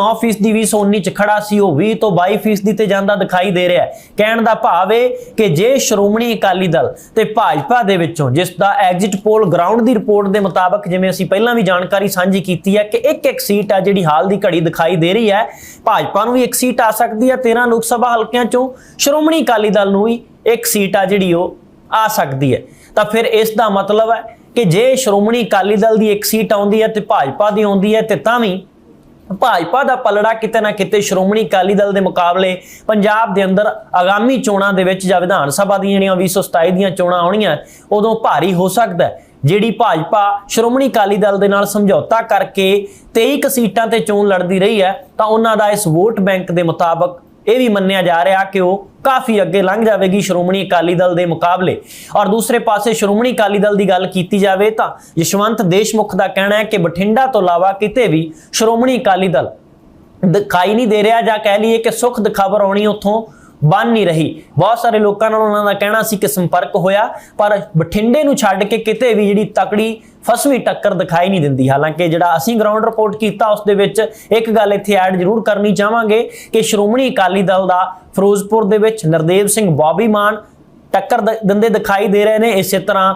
9% ਦੀ 2019 ਚ ਖੜਾ ਸੀ, ਉਹ 20 ਤੋਂ 22% ਤੇ ਜਾਂਦਾ ਦਿਖਾਈ ਦੇ ਰਿਹਾ ਕਹਿਣ ਦਾ ਭਾਵ ਏ ਕਿ ਜੇ ਸ਼੍ਰੋਮਣੀ ਅਕਾਲੀ ਦਲ ਤੇ ਭਾਜਪਾ ਦੇ ਵਿੱਚੋਂ, ਜਿਸ ਦਾ ਐਗਜ਼ਿਟ ਪੋਲ ਗਰਾਊਂਡ ਦੀ ਰਿਪੋਰਟ ਦੇ ਮੁਤਾਬਕ ਜਿਵੇਂ ਅਸੀਂ ਪਹਿਲਾਂ ਵੀ ਜਾਣਕਾਰੀ ਸਾਂਝੀ ਕੀਤੀ ਹੈ ਕਿ ਇੱਕ ਇੱਕ ਸੀਟ ਆ ਜਿਹੜੀ ਹਾਲ ਦੀ ਘੜੀ ਦਿਖਾਈ ਦੇ ਰਹੀ ਹੈ, ਭਾਜਪਾ ਨੂੰ ਵੀ ਇੱਕ ਸੀਟ ਆ ਸਕਦੀ ਹੈ 13 ਲੋਕ ਸਭਾ ਹਲਕਿਆਂ ਚੋਂ, ਸ਼੍ਰੋਮਣੀ ਅਕਾਲੀ ਦਲ ਨੂੰ ਵੀ ਇੱਕ ਸੀਟ ਆ ਜਿਹੜੀ ਉਹ ਆ ਸਕਦੀ ਹੈ। ਤਾਂ ਫਿਰ ਇਸ ਦਾ ਮਤਲਬ ਹੈ ਕਿ ਜੇ ਸ਼੍ਰੋਮਣੀ ਅਕਾਲੀ ਦਲ ਦੀ ਇੱਕ ਸੀਟ ਆਉਂਦੀ ਹੈ ਤੇ ਭਾਜਪਾ ਦੀ ਆਉਂਦੀ ਹੈ ਤੇ ਤਾਂ ਵੀ ਭਾਜਪਾ ਦਾ ਪਲੜਾ ਕਿਤੇ ਨਾ ਕਿਤੇ ਸ਼੍ਰੋਮਣੀ ਅਕਾਲੀ ਦਲ ਦੇ ਮੁਕਾਬਲੇ ਪੰਜਾਬ ਦੇ ਅੰਦਰ ਆਗਾਮੀ ਚੋਣਾਂ ਦੇ ਵਿੱਚ ਜਾਂ ਵਿਧਾਨ ਸਭਾ ਦੀਆਂ ਜਿਹੜੀਆਂ 2027 ਦੀਆਂ ਚੋਣਾਂ ਆਉਣੀਆਂ, ਉਦੋਂ ਭਾਰੀ ਹੋ ਸਕਦਾ ਜਿਹੜੀ ਭਾਜਪਾ ਸ਼੍ਰੋਮਣੀ ਅਕਾਲੀ ਦਲ ਦੇ ਨਾਲ ਸਮਝੌਤਾ ਕਰਕੇ 23 ਕੁ ਸੀਟਾਂ ਤੇ ਚੋਣ ਲੜਦੀ ਰਹੀ ਹੈ, ਤਾਂ ਉਹਨਾਂ ਦਾ ਇਸ ਵੋਟ ਬੈਂਕ ਦੇ ਮੁਤਾਬਕ ਇਹ ਵੀ ਮੰਨਿਆ ਜਾ ਰਿਹਾ ਕਿ ਉਹ ਕਾਫੀ ਅੱਗੇ ਲੰਘ ਜਾਵੇਗੀ ਸ਼੍ਰੋਮਣੀ ਅਕਾਲੀ ਦਲ ਦੇ ਮੁਕਾਬਲੇ। ਔਰ ਦੂਸਰੇ ਪਾਸੇ ਸ਼੍ਰੋਮਣੀ ਅਕਾਲੀ ਦਲ ਦੀ ਗੱਲ ਕੀਤੀ ਜਾਵੇ ਤਾਂ ਯਸ਼ਵੰਤ ਦੇਸ਼ਮੁਖ ਦਾ ਕਹਿਣਾ ਹੈ ਕਿ ਬਠਿੰਡਾ ਤੋਂ ਇਲਾਵਾ ਕਿਤੇ ਵੀ ਸ਼੍ਰੋਮਣੀ ਅਕਾਲੀ ਦਲ ਦਿਖਾਈ ਨਹੀਂ ਦੇ ਰਿਹਾ ਜਾਂ ਕਹਿ ਲਈਏ ਕਿ ਸੁੱਖ ਦੀ ਆਉਣੀ ਉੱਥੋਂ ਬਣ ਨਹੀਂ ਰਹੀ। ਬਹੁਤ ਸਾਰੇ ਲੋਕਾਂ ਨਾਲ ਉਹਨਾਂ ਦਾ ਕਹਿਣਾ ਸੀ ਕਿ ਸੰਪਰਕ ਹੋਇਆ, ਪਰ ਬਠਿੰਡੇ ਨੂੰ ਛੱਡ ਕੇ ਕਿਤੇ ਵੀ ਜਿਹੜੀ ਤਕੜੀ, ਫਸਵੀਂ ਟੱਕਰ ਦਿਖਾਈ ਨਹੀਂ ਦਿੰਦੀ। ਹਾਲਾਂਕਿ ਜਿਹੜਾ ਅਸੀਂ ਗਰਾਊਂਡ ਰਿਪੋਰਟ ਕੀਤਾ, ਉਸ ਦੇ ਵਿੱਚ ਇੱਕ ਗੱਲ ਇੱਥੇ ਐਡ ਜ਼ਰੂਰ ਕਰਨੀ ਚਾਹਾਂਗੇ ਕਿ ਸ਼੍ਰੋਮਣੀ ਅਕਾਲੀ ਦਲ ਦਾ ਫਿਰੋਜ਼ਪੁਰ ਦੇ ਵਿੱਚ ਨਰਦੇਵ ਸਿੰਘ ਬੌਬੀ ਮਾਨ ਟੱਕਰ ਦ- ਦਿੰਦੇ ਦਿਖਾਈ ਦੇ ਰਹੇ ਨੇ। ਇਸੇ ਤਰ੍ਹਾਂ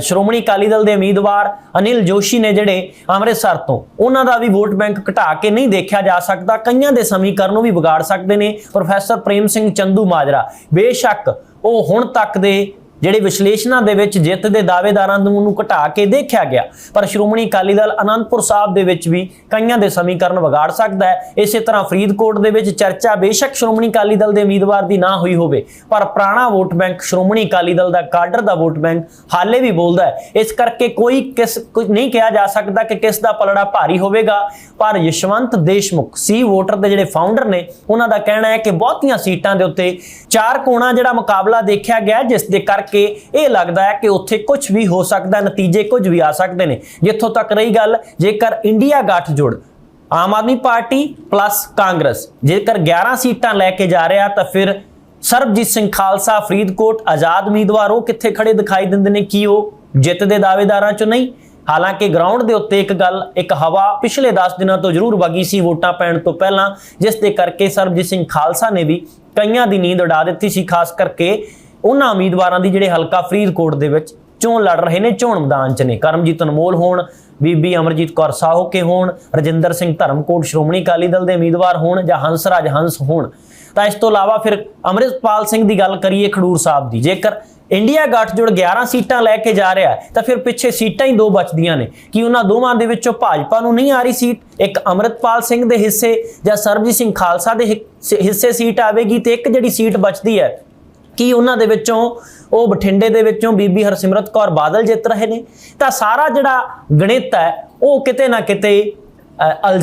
ਸ਼੍ਰੋਮਣੀ ਅਕਾਲੀ ਦਲ ਦੇ ਉਮੀਦਵਾਰ ਅਨਿਲ ਜੋਸ਼ੀ ਨੇ ਜਿਹੜੇ ਅੰਮ੍ਰਿਤਸਰ ਤੋਂ, ਉਹਨਾਂ ਦਾ ਵੀ ਵੋਟ ਬੈਂਕ ਘਟਾ ਕੇ ਨਹੀਂ ਦੇਖਿਆ ਜਾ ਸਕਦਾ, ਕਈਆਂ ਦੇ ਸਮੀਕਰਨ ਨੂੰ ਵੀ ਵਿਗਾੜ ਸਕਦੇ ਨੇ। ਪ੍ਰੋਫੈਸਰ ਪ੍ਰੇਮ ਸਿੰਘ ਚੰਦੂ ਮਾਜਰਾ, ਬੇਸ਼ੱਕ ਉਹ ਹੁਣ ਤੱਕ ਦੇ ਜਿਹੜੇ ਵਿਸ਼ਲੇਸ਼ਣਾਂ ਦੇ ਵਿੱਚ ਜਿੱਤ ਦੇ ਦਾਅਵੇਦਾਰਾਂ ਨੂੰ ਘਟਾ ਕੇ ਦੇਖਿਆ ਗਿਆ। ਪਰ ਸ਼੍ਰੋਮਣੀ ਅਕਾਲੀ ਦਲ ਅਨੰਦਪੁਰ ਸਾਹਿਬ ਦੇ ਵਿੱਚ ਵੀ ਕਈਆਂ ਦੇ ਸਮੀਕਰਨ ਵਿਗਾੜ ਸਕਦਾ ਹੈ। ਇਸੇ ਤਰ੍ਹਾਂ ਫਰੀਦਕੋਟ ਦੇ ਵਿੱਚ ਚਰਚਾ ਬੇਸ਼ੱਕ ਸ਼੍ਰੋਮਣੀ ਅਕਾਲੀ ਦਲ ਦੇ ਉਮੀਦਵਾਰ ਦੀ ਨਾ ਹੋਈ ਹੋਵੇ, ਪਰ ਪੁਰਾਣਾ ਵੋਟ ਬੈਂਕ ਸ਼੍ਰੋਮਣੀ ਅਕਾਲੀ ਦਲ ਦਾ ਕਾਡਰ ਦਾ ਵੋਟ ਬੈਂਕ ਹਾਲੇ ਵੀ ਬੋਲਦਾ ਹੈ। ਇਸ ਕਰਕੇ ਕੋਈ ਕਿਸ ਕੁਝ ਨਹੀਂ ਕਿਹਾ ਜਾ ਸਕਦਾ ਕਿ ਕਿਸ ਦਾ ਪਲੜਾ ਭਾਰੀ ਹੋਵੇਗਾ। ਪਰ ਯਸ਼ਵੰਤ ਦੇਸ਼ਮੁਖ, ਸੀ ਵੋਟਰ ਦੇ ਜਿਹੜੇ ਫਾਊਂਡਰ ਨੇ, ਉਹਨਾਂ ਦਾ ਕਹਿਣਾ ਹੈ ਕਿ ਬਹੁਤੀਆਂ ਸੀਟਾਂ ਦੇ ਉੱਤੇ ਚਾਰ ਕੋਣਾ ਜਿਹੜਾ ਮੁਕਾਬਲਾ ਦੇਖਿਆ ਗਿਆ, ਜਿਸ ਦੇ ਕਰਕੇ ਇਹ ਲੱਗਦਾ ਹੈ ਕਿ ਉੱਥੇ ਕੁਝ ਵੀ ਹੋ ਸਕਦਾ, ਨਤੀਜੇ ਕੁਝ ਵੀ ਆ ਸਕਦੇ ਨੇ। ਜਿੱਥੋਂ ਤੱਕ ਰਹੀ ਗੱਲ, ਜੇਕਰ ਇੰਡੀਆ ਗੱਠਜੋੜ ਆਮ ਆਦਮੀ ਪਾਰਟੀ ਪਲੱਸ ਕਾਂਗਰਸ, ਜੇਕਰ 11 ਸੀਟਾਂ ਲੈ ਕੇ ਜਾ ਰਿਹਾ, ਤਾਂ ਫਿਰ ਸਰਬਜੀਤ ਸਿੰਘ ਖਾਲਸਾ, ਫਰੀਦਕੋਟ, ਆਜ਼ਾਦ ਉਮੀਦਵਾਰ, ਉਹ ਕਿੱਥੇ ਖੜੇ ਦਿਖਾਈ ਦਿੰਦੇ ਨੇ ਕੀ ਉਹ ਜਿੱਤ ਦੇ ਦਾਅਵੇਦਾਰਾਂ ਚੋਂ ਨਹੀਂ? ਹਾਲਾਂਕਿ ਗਰਾਊਂਡ ਦੇ ਉੱਤੇ ਇੱਕ ਗੱਲ, ਇੱਕ ਹਵਾ ਪਿਛਲੇ 10 ਦਿਨਾਂ ਤੋਂ ਜ਼ਰੂਰ ਵਗੀ ਸੀ ਵੋਟਾਂ ਪੈਣ ਤੋਂ ਪਹਿਲਾਂ, ਜਿਸ ਦੇ ਕਰਕੇ ਸਰਬਜੀਤ ਸਿੰਘ ਖਾਲਸਾ ਨੇ ਵੀ ਕਈਆਂ ਦੀ ਨੀਂਦ ਉਡਾ ਦਿੱਤੀ ਸੀ, ਖਾਸ ਕਰਕੇ ਉਹਨਾਂ ਉਮੀਦਵਾਰਾਂ ਦੀ ਜਿਹੜੇ ਹਲਕਾ ਫਰੀਦਕੋਟ ਦੇ ਵਿੱਚ ਚੋਣ ਲੜ ਰਹੇ ਨੇ, ਚੋਣ ਮੈਦਾਨ 'ਚ ਨੇ। ਕਰਮਜੀਤ ਅਨਮੋਲ ਹੋਣ, ਬੀਬੀ ਅਮਰਜੀਤ ਕੌਰ ਸਾਹੋ ਕੇ ਹੋਣ, ਰਜਿੰਦਰ ਸਿੰਘ ਧਰਮਕੋਟ, ਸ਼੍ਰੋਮਣੀ ਅਕਾਲੀ ਦਲ ਦੇ ਉਮੀਦਵਾਰ ਹੋਣ ਜਾਂ ਹੰਸਰਾਜ ਹੰਸ ਹੋਣ। ਤਾਂ ਇਸ ਤੋਂ ਇਲਾਵਾ ਫਿਰ ਅੰਮ੍ਰਿਤਪਾਲ ਸਿੰਘ ਦੀ ਗੱਲ ਕਰੀਏ ਖਡੂਰ ਸਾਹਿਬ ਦੀ। ਜੇਕਰ ਇੰਡੀਆ ਗੱਠਜੋੜ 11 ਸੀਟਾਂ ਲੈ ਕੇ ਜਾ ਰਿਹਾ ਤਾਂ ਫਿਰ ਪਿੱਛੇ ਸੀਟਾਂ ਹੀ ਦੋ ਬਚਦੀਆਂ ਨੇ। ਕਿ ਉਹਨਾਂ ਦੋਵਾਂ ਦੇ ਵਿੱਚੋਂ ਭਾਜਪਾ ਨੂੰ ਨਹੀਂ ਆ ਰਹੀ ਸੀਟ? ਇੱਕ ਅੰਮ੍ਰਿਤਪਾਲ ਸਿੰਘ ਦੇ ਹਿੱਸੇ ਜਾਂ ਸਰਬਜੀਤ ਸਿੰਘ ਖਾਲਸਾ ਦੇ ਹਿੱਸੇ ਸੀਟ ਆਵੇਗੀ ਤੇ ਇੱਕ ਜਿਹੜੀ ਸੀਟ ਬਚਦੀ ਹੈ ਕੀ ਉਹਨਾਂ ਦੇ ਵਿੱਚੋਂ ਉਹ ਬਠਿੰਡੇ ਦੇ ਵਿੱਚੋਂ ਬੀਬੀ ਹਰਸਿਮਰਤ ਕੌਰ ਬਾਦਲ ਜਿੱਤ ਰਹੇ ਨੇ। ਤਾਂ ਸਾਰਾ ਜਿਹੜਾ ਗਣਿਤ ਹੈ ਉਹ ਕਿਤੇ ਨਾ ਕਿਤੇ ਅ,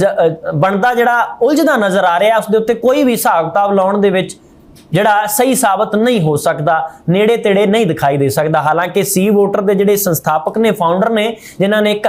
ਬਣਦਾ ਜਿਹੜਾ ਉਲਝਦਾ ਨਜ਼ਰ ਆ ਰਿਹਾ ਉਸ ਦੇ ਉੱਤੇ ਕੋਈ ਵੀ ਹਿਸਾਬ ਕਿਤਾਬ ਲਾਉਣ ਦੇ ਵਿੱਚ ਜਿਹੜਾ ਸਹੀ ਸਾਬਤ ਨਹੀਂ ਹੋ ਸਕਦਾ ਨੇੜੇ ਤੇੜੇ ਨਹੀਂ ਦਿਖਾਈ ਦੇ ਸਕਦਾ। ਹਾਲਾਂਕਿ ਸੀ ਵੋਟਰ ਦੇ ਜਿਹੜੇ ਸੰਸਥਾਪਕ ਨੇ ਫਾਊਂਡਰ ਨੇ ਜਿਨ੍ਹਾਂ ਨੇ ਇੱਕ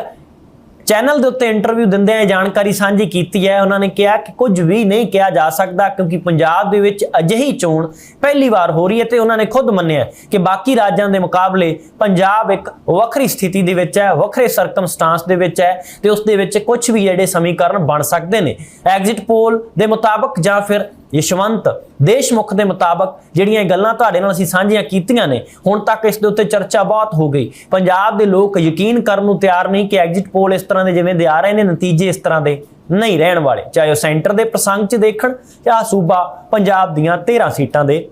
ਚੈਨਲ ਦੇ ਉੱਤੇ ਇੰਟਰਵਿਊ ਦਿੰਦੇ ਆ, ਜਾਣਕਾਰੀ ਸਾਂਝੀ ਕੀਤੀ ਹੈ। ਉਹਨਾਂ ਨੇ ਕਿਹਾ ਕਿ ਕੁਝ ਵੀ ਨਹੀਂ ਕਿਹਾ ਜਾ ਸਕਦਾ ਕਿਉਂਕਿ ਪੰਜਾਬ ਦੇ ਵਿੱਚ ਅਜਿਹੀ ਚੋਣ ਪਹਿਲੀ ਵਾਰ ਹੋ ਰਹੀ ਹੈ ਤੇ ਉਹਨਾਂ ਨੇ ਖੁਦ ਮੰਨਿਆ ਕਿ ਬਾਕੀ ਰਾਜਾਂ ਦੇ ਮੁਕਾਬਲੇ ਪੰਜਾਬ ਇੱਕ ਵੱਖਰੀ ਸਥਿਤੀ ਦੇ ਵਿੱਚ ਹੈ, ਵੱਖਰੇ ਸਰਕਮਸਟਾਂਸ ਦੇ ਵਿੱਚ ਹੈ ਤੇ ਉਸ ਦੇ ਵਿੱਚ ਕੁਝ ਵੀ ਜਿਹੜੇ ਸਮੀਕਰਨ ਬਣ ਸਕਦੇ ਨੇ। ਐਗਜ਼ਿਟ ਪੋਲ ਦੇ ਮੁਤਾਬਕ ਜਾਂ ਫਿਰ ਯਸ਼ਵੰਤ, ਦੇਸ਼ਮੁਖ ਦੇ ਮੁਤਾਬਕ ਜਿਹੜੀਆਂ ਇਹ ਗੱਲਾਂ ਤੁਹਾਡੇ ਨਾਲ ਅਸੀਂ ਸਾਂਝੀਆਂ ਕੀਤੀਆਂ ਨੇ, ਹੁਣ ਤੱਕ ਇਸ ਦੇ ਉੱਤੇ ਚਰਚਾ ਬਹੁਤ ਹੋ ਗਈ। ਪੰਜਾਬ ਦੇ ਲੋਕ ਯਕੀਨ ਕਰਨ ਨੂੰ ਤਿਆਰ ਨਹੀਂ ਕਿ ਐਗਜ਼ਿਟ ਪੋਲ ਇਸ ਤਰ੍ਹਾਂ ਦੇ ਜਿਵੇਂ ਦੇ ਆ ਰਹੇ ਨੇ, ਨਤੀਜੇ ਇਸ ਤਰ੍ਹਾਂ ਦੇ ਨਹੀਂ ਰਹਿਣ ਵਾਲੇ। ਚਾਹੇ ਉਹ ਸੈਂਟਰ ਦੇ ਪ੍ਰਸੰਗ 'ਚ ਦੇਖਣ ਜਾਂ ਸੂਬਾ ਪੰਜਾਬ ਦੀਆਂ 13 ਸੀਟਾਂ ਦੇ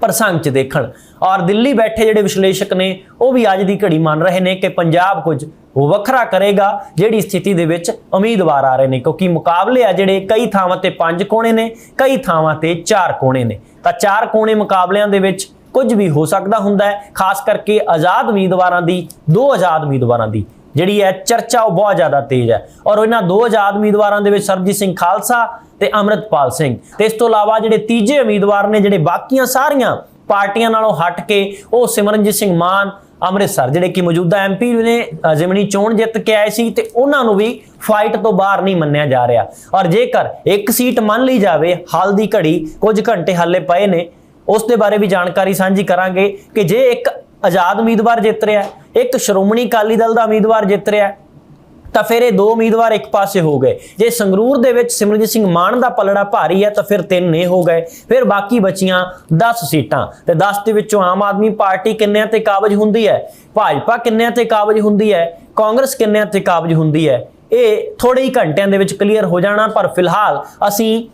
ਪ੍ਰਸੰਗ 'ਚ ਦੇਖਣ। ਔਰ ਦਿੱਲੀ ਬੈਠੇ ਜਿਹੜੇ ਵਿਸ਼ਲੇਸ਼ਕ ਨੇ, ਉਹ ਵੀ ਅੱਜ ਦੀ ਘੜੀ ਮੰਨ ਰਹੇ ਨੇ ਕਿ ਪੰਜਾਬ ਕੁਝ ਵੱਖਰਾ ਕਰੇਗਾ, ਜਿਹੜੀ ਸਥਿਤੀ ਦੇ ਵਿੱਚ ਉਮੀਦਵਾਰ ਆ ਰਹੇ ਨੇ। ਕਿਉਂਕਿ ਮੁਕਾਬਲੇ ਆ ਜਿਹੜੇ ਕਈ ਥਾਵਾਂ ਤੇ ਪੰਜ ਕੋਣੇ ਨੇ, ਕਈ ਥਾਵਾਂ ਤੇ ਚਾਰ ਕੋਣੇ ਨੇ। ਤਾਂ ਚਾਰ ਕੋਣੇ ਮੁਕਾਬਲਿਆਂ ਦੇ ਵਿੱਚ ਕੁਝ ਵੀ ਹੋ ਸਕਦਾ ਹੁੰਦਾ ਹੈ, ਖਾਸ ਕਰਕੇ ਆਜ਼ਾਦ ਉਮੀਦਵਾਰਾਂ ਦੀ, ਦੋ ਆਜ਼ਾਦ ਉਮੀਦਵਾਰਾਂ ਦੀ। ਜਿਹੜੀ ਹੈ ਚਰਚਾ ਉਹ ਬਹੁਤ ਜ਼ਿਆਦਾ ਤੇਜ਼ ਹੈ। ਔਰ ਇਹਨਾਂ ਦੋ ਆਜ਼ਾਦ ਉਮੀਦਵਾਰਾਂ ਦੇ ਵਿੱਚ ਸਰਬਜੀਤ ਸਿੰਘ ਖਾਲਸਾ ਤੇ ਅਮਰਿਤਪਾਲ ਸਿੰਘ। ਤੇ ਇਸ ਤੋਂ ਇਲਾਵਾ ਜਿਹੜੇ ਤੀਜੇ ਉਮੀਦਵਾਰ ਨੇ ਜਿਹੜੇ ਬਾਕੀਆਂ ਸਾਰੀਆਂ ਪਾਰਟੀਆਂ ਨਾਲੋਂ ਹਟ ਕੇ ਉਹ ਸਿਮਰਨਜੀਤ ਸਿੰਘ ਮਾਨ ਅੰਮ੍ਰਿਤਸਰ ਜਿਹੜੇ ਕਿ ਮੌਜੂਦਾ ਐਮਪੀ ਨੇ ਅ, ਜ਼ਿਮਨੀ ਚੋਣ ਜਿੱਤ ਕੇ ਆਏ ਸੀ ਤੇ ਉਹਨਾਂ ਨੂੰ ਵੀ ਫਾਈਟ ਤੋਂ ਬਾਹਰ ਨਹੀਂ ਮੰਨਿਆ ਜਾ ਰਿਹਾ। ਔਰ ਜੇਕਰ ਇੱਕ ਸੀਟ ਮੰਨ ਲਈ ਜਾਵੇ ਹਾਲ ਦੀ ਘੜੀ ਕੁਝ ਘੰਟੇ ਹਾਲੇ ਪਏ ਨੇ ਉਸ ਦੇ ਬਾਰੇ ਵੀ ਜਾਣਕਾਰੀ ਸਾਂਝੀ ਕਰਾਂਗੇ ਕਿ ਜੇ ਇੱਕ ਆਜ਼ਾਦ ਉਮੀਦਵਾਰ ਜਿੱਤ ਰਿਹਾ ਇੱਕ ਸ਼੍ਰੋਮਣੀ ਅਕਾਲੀ ਦਲ ਦਾ ਉਮੀਦਵਾਰ ਜਿੱਤ ਰਿਹਾ ਤਾਂ ਫਿਰ ਇਹ ਦੋ ਉਮੀਦਵਾਰ ਇੱਕ ਪਾਸੇ ਹੋ ਗਏ। ਜੇ ਸੰਗਰੂਰ ਦੇ ਵਿੱਚ ਸਿਮਰਨਜੀਤ ਸਿੰਘ ਮਾਨ ਦਾ ਪਲੜਾ ਭਾਰੀ ਹੈ, ਤਾਂ ਫਿਰ ਤਿੰਨ ਇਹ ਹੋ ਗਏ। ਫਿਰ ਬਾਕੀ ਬਚੀਆਂ 10 ਸੀਟਾਂ। ਤੇ 10 ਦੇ ਵਿੱਚੋਂ ਆਮ ਆਦਮੀ ਪਾਰਟੀ ਕਿੰਨਿਆਂ ਤੇ ਕਾਬਜ ਹੁੰਦੀ ਹੈ? ਭਾਜਪਾ ਕਿੰਨਿਆਂ ਤੇ ਕਾਬਜ ਹੁੰਦੀ ਹੈ? ਕਾਂਗਰਸ ਕਿੰਨਿਆਂ ਤੇ ਕਾਬਜ ਹੁੰਦੀ ਹੈ? ਇਹ ਥੋੜੇ ਹੀ ਘੰਟਿਆਂ ਦੇ ਵਿੱਚ ਕਲੀਅਰ ਹੋ ਜਾਣਾ, ਪਰ ਫਿਲਹਾਲ ਅਸੀਂ